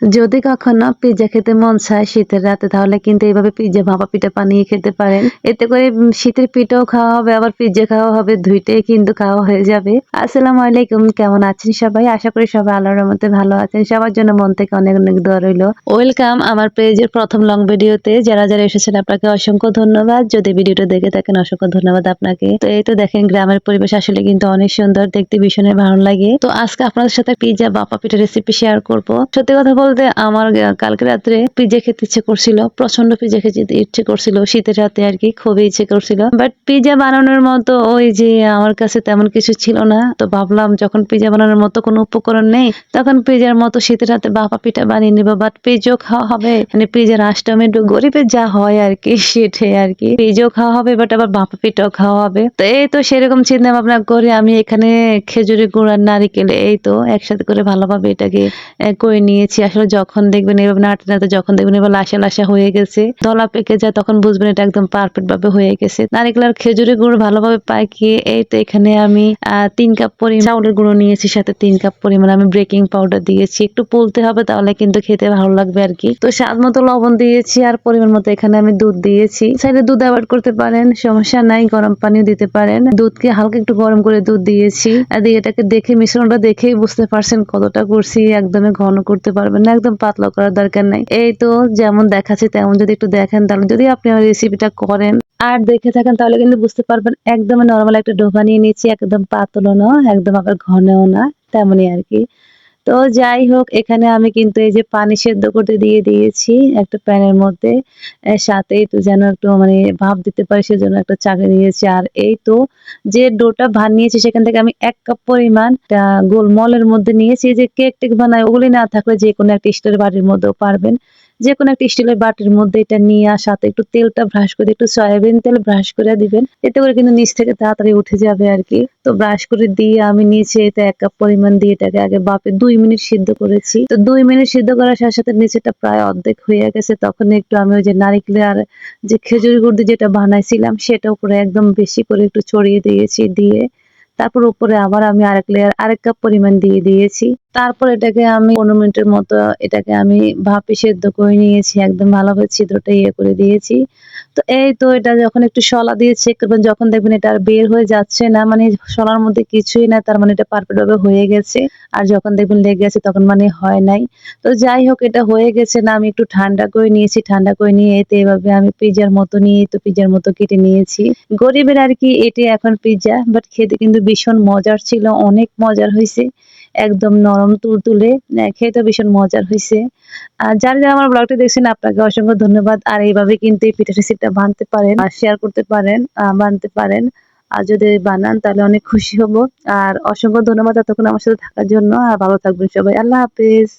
যদি কখনো পিৎজা খেতে মন চায় শীতের রাতে, তাহলে কিন্তু এইভাবে পিৎজা ভাপা পিঠা বানিয়ে খেতে পারেন। এতে করে শীতের পিঠাও খাওয়া হবে, আবার পিৎজা খাওয়া হবে, দুইটাই কিন্তু খাওয়া হয়ে যাবে। আসসালামু আলাইকুম, কেমন আছেন সবাই? আশা করি সবাই আল্লাহর রহমতে ভালো আছেন। সবার জন্য মন থেকে অনেক অনেক দোয়া রইল। ওয়েলকাম আমার পেজের প্রথম লং ভিডিওতে যারা যারা এসেছেন, আপনাকে অসংখ্য ধন্যবাদ। যদি ভিডিওটা দেখে থাকেন, অসংখ্য ধন্যবাদ আপনাকে। তো এই তো দেখেন, গ্রামের পরিবেশ আসলে কিন্তু অনেক সুন্দর, দেখতে ভীষণই ভালো লাগে। তো আজকে আপনাদের সাথে পিৎজা বাপা পিঠা রেসিপি শেয়ার করব। সত্যি কথা বলতে আমার কালকে রাত্রে পিৎজা খেতে ইচ্ছে করছিল প্রচণ্ড পিৎজা খেতে ইচ্ছে করছিল, শীতের রাতে আর কি খুবই ইচ্ছে করছিল। বাট পিৎজা বানানোর মতো ওই যে আমার কাছে তেমন কিছু ছিল না, তো ভাবলাম যখন পিৎজা বানানোর মতো কোনো উপকরণ নেই, তখন পিৎজার মতো শীতের রাতে বাপা পিঠা বানিয়ে নিবো বাট পিৎজাও খাওয়া হবে। মানে পিৎজার আষ্টমে গরিবের যা হয় আর কি, সেটাই আর কি। পিৎজাও খাওয়া হবে বাট আবার বাপা পিঠাও খাওয়া হবে। তো এই তো সেরকম চিন্তা ভাবনা করে আমি এখানে খেজুরি গুড় আর নারিকেল, এই তো একসাথে করে ভালোভাবে এটাকে করে নিয়েছি। আসলে যখন দেখবেন এভাবে নাড়তে নাড়তে যখন দেখবেন এবার লাসা লাসা হয়ে গেছে, দলা পেকে যায়, তখন বুঝবেন এটা একদম পারফেক্ট ভাবে হয়ে গেছে। নারিকেল খেজুরের গুড় ভালোভাবে পাকিয়ে, এই তো এখানে আমি তিন কাপ পরিমাণ চাউলের গুঁড়ো নিয়েছি, সাথে তিন কাপ পরিমাণ আমি বেকিং পাউডার দিয়েছি। একটু পুলতে হবে তাহলে কিন্তু খেতে ভালো লাগবে আর কি। তো স্বাদ মতো লবণ দিয়েছি আর পরিমাণ মতো এখানে আমি দুধ দিয়েছি। সাইডে দুধ অ্যাভয়েড করতে পারেন, সমস্যা নাই, গরম পানিও দিতে পারেন। দুধকে হালকা একটু গরম করে দুধ দিয়েছি। আর এটাকে দেখে, মিশ্রণটা দেখেই বুঝতে পারছেন কতটা করছি, একদমই ঘন করতে পারবেন একদম পাতলা করার দরকার নাই। এই তো যেমন দেখাচ্ছে তেমন যদি একটু দেখেন, তাহলে যদি আপনি আমার রেসিপিটা করেন আর দেখে থাকেন, তাহলে কিন্তু বুঝতে পারবেন একদম নর্মাল একটা ডোভা নিয়ে নিয়েছি, একদম পাতলো না, একদম আবার ঘনও না, তেমনই আর কি। তো যাই হোক, এখানে আমি কিন্তু এই যে পানি সেদ্ধ করতে দিয়ে দিয়েছি একটা প্যানের মধ্যে। সাথে একটু যেন একটু মানে ভাব দিতে পারি, সেজন্য একটা চাকরি দিয়েছি। আর এই তো যে ডোটা বানিয়েছি, সেখান থেকে আমি এক কাপ পরিমাণ গোলমলের মধ্যে নিয়েছি। যে কেক টেক বানায়, ওগুলি না থাকলে যে কোনো একটা স্টিলের বাড়ির মধ্যেও পারবেন। যে কোনো একটা স্টিলের বাটির মধ্যে এটা নিয়ে সাথে একটু তেলটা ব্রাশ করে, একটু সয়াবিন তেল ব্রাশ করে দিবেন। এতে করে কিন্তু নিচ থেকে তাড়াতাড়ি উঠে যাবে আর কি। তো ব্রাশ করে দিয়ে আমি নিচে এতে এক কাপ পরিমাণ দিয়ে এটাকে আগে বাপে দুই মিনিট সিদ্ধ করেছি। তো দুই মিনিট সিদ্ধ করার সাথে সাথে নিচেটা প্রায় অর্ধেক হয়ে গেছে। তখন একটু আমি ওই যে নারিকেল আর যে খেজুরি গুড় দিয়ে যেটা বানাইছিলাম, সেটা উপরে একদম বেশি করে একটু ছড়িয়ে দিয়েছি, দিয়ে তারপর উপরে আবার আমি আরেক লেয়ার আরেক কাপ পরিমাণ দিয়ে দিয়েছি। তারপর এটাকে আমি পনেরো মিনিটের মতো এটাকে আমি ভাপে সেদ্ধ করে নিয়েছি, একদম ভালোভাবে ছিদ্রটা ইয়ে করে দিয়েছি। তো এই তো এটা যখন একটু শলা দিয়ে চেক করবেন, যখন দেখবেন এটা আর বের হয়ে যাচ্ছে না মানে শলার মধ্যে কিছুই না, তার মানে এটা পারফেক্ট ভাবে হয়ে গেছে। আর যখন দেখবেন লেগে গেছে তখন মানে হয় নাই। তো যাই হোক, এটা হয়ে গেছে না, আমি একটু ঠান্ডা করে নিয়েছি, ঠান্ডা করে নিয়ে এতে এভাবে আমি পিজার মতো নিয়ে তো পিজার মতো কেটে নিয়েছি। গরিবের আর কি এটি এখন পিৎজা বাট খেতে কিন্তু ভীষণ মজার ছিল, অনেক মজার হয়েছে। একদম নরম তুলতুলে খেতে ভীষণ মজার হয়েছে আর যার যারা আমার ব্লগটি দেখছেন, আপনাকে অসংখ্য ধন্যবাদ। আর এইভাবে কিন্তু এই পিঠা রেসিপিটা বানতে পারেন আর শেয়ার করতে পারেন বানতে পারেন। আর যদি বানান, তাহলে অনেক খুশি হব। আর অসংখ্য ধন্যবাদ এতক্ষণ আমার সাথে থাকার জন্য। আর ভালো থাকবেন সবাই। আল্লাহ হাফেজ।